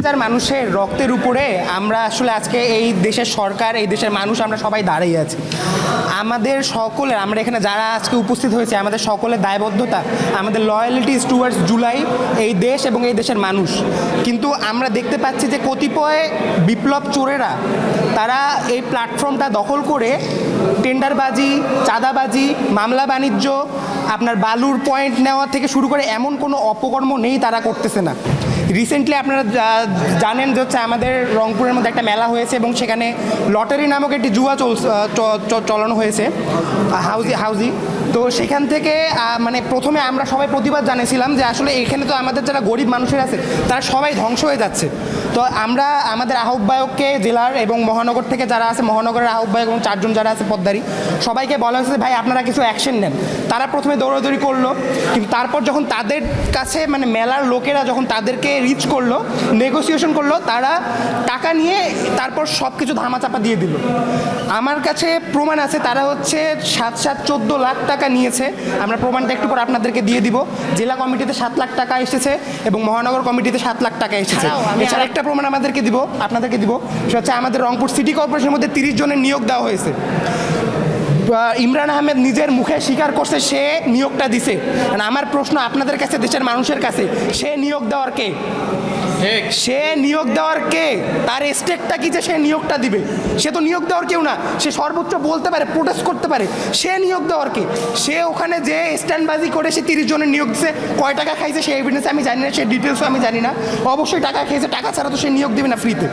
হাজার মানুষের রক্তের উপরে আমরা আসলে আজকে এই দেশের সরকার, এই দেশের মানুষ আমরা সবাই দাঁড়িয়ে আছি। আমাদের সকলের, আমরা এখানে যারা আজকে উপস্থিত হয়েছে, আমাদের সকলের দায়বদ্ধতা, আমাদের লয়ালিটি টুয়ার্ডস জুলাই এই দেশ এবং এই দেশের মানুষ। কিন্তু আমরা দেখতে পাচ্ছি যে কতিপয় বিপ্লব চোরেরা, তারা এই প্ল্যাটফর্মটা দখল করে টেন্ডারবাজি, চাঁদাবাজি, মামলা বাণিজ্য, আপনার বালুর পয়েন্ট নেওয়া থেকে শুরু করে এমন কোনো অপকর্ম নেই তারা করতেছে না। রিসেন্টলি আপনারা জানেন যে হচ্ছে আমাদের রংপুরের মধ্যে একটা মেলা হয়েছে এবং সেখানে লটারি নামক একটি জুয়া চলানো হয়েছে হাউজি হাউজি। তো সেখান থেকে মানে প্রথমে আমরা সবাই প্রতিবাদ জানিয়েছিলাম যে আসলে এখানে তো আমাদের যারা গরিব মানুষের আছে, তারা সবাই ধ্বংস হয়ে যাচ্ছে। তো আমরা, আমাদের আহ্বায়ককে জেলার এবং মহানগর থেকে যারা আছে, মহানগরের আহ্বায়ক এবং চারজন যারা আছে, পদ্মারি, সবাইকে বলা হয়েছে ভাই, আপনারা কিছু অ্যাকশন নেন। তারা প্রথমে দৌড়াদৌড়ি করল, কিন্তু তারপর যখন তাদের কাছে মানে মেলার লোকেরা যখন তাদেরকে রিচ করল নেগোসিয়েশন করল তারা টাকা নিয়ে তারপর সব কিছু ধামাচাপা দিয়ে দিল। আমার কাছে প্রমাণ আছে তারা হচ্ছে সাত সাত চোদ্দ লাখ টাকা নিয়েছে। আমরা প্রমাণটা একটু পর আপনাদেরকে দিয়ে দিব। জেলা কমিটিতে সাত লাখ টাকা এসেছে এবং মহানগর কমিটিতে সাত লাখ টাকা এসেছে। এছাড়া একটা প্রমাণ আমাদেরকে দিব আপনাদেরকে দিব। সেটা হচ্ছে আমাদের রংপুর সিটি কর্পোরেশনের মধ্যে তিরিশ জনের নিয়োগ দেওয়া হয়েছে। ইমরান আহমেদ নিজের মুখে স্বীকার করছে সে নিয়োগটা দিছে। মানে আমার প্রশ্ন আপনাদের কাছে দেশের মানুষের কাছে সে নিয়োগ দেওয়ার কে? সে নিয়োগ দেওয়ার কে? তার স্টেকটা কি যে সে নিয়োগটা দিবে? সে তো নিয়োগ দেওয়ার কেউ না। সে সর্বোচ্চ বলতে পারে প্রোটেস্ট করতে পারে। সে নিয়োগ দেওয়ার কে? সে ওখানে যে স্ট্যান্ডবাজি করে সে তিরিশ জনের নিয়োগ দিছে কয় টাকা খাইছে সে এভিডেন্স আমি জানি না সে ডিটেলসও আমি জানি না। অবশ্যই টাকা খেয়েছে টাকা ছাড়া তো সে নিয়োগ দিবে না ফ্রিতে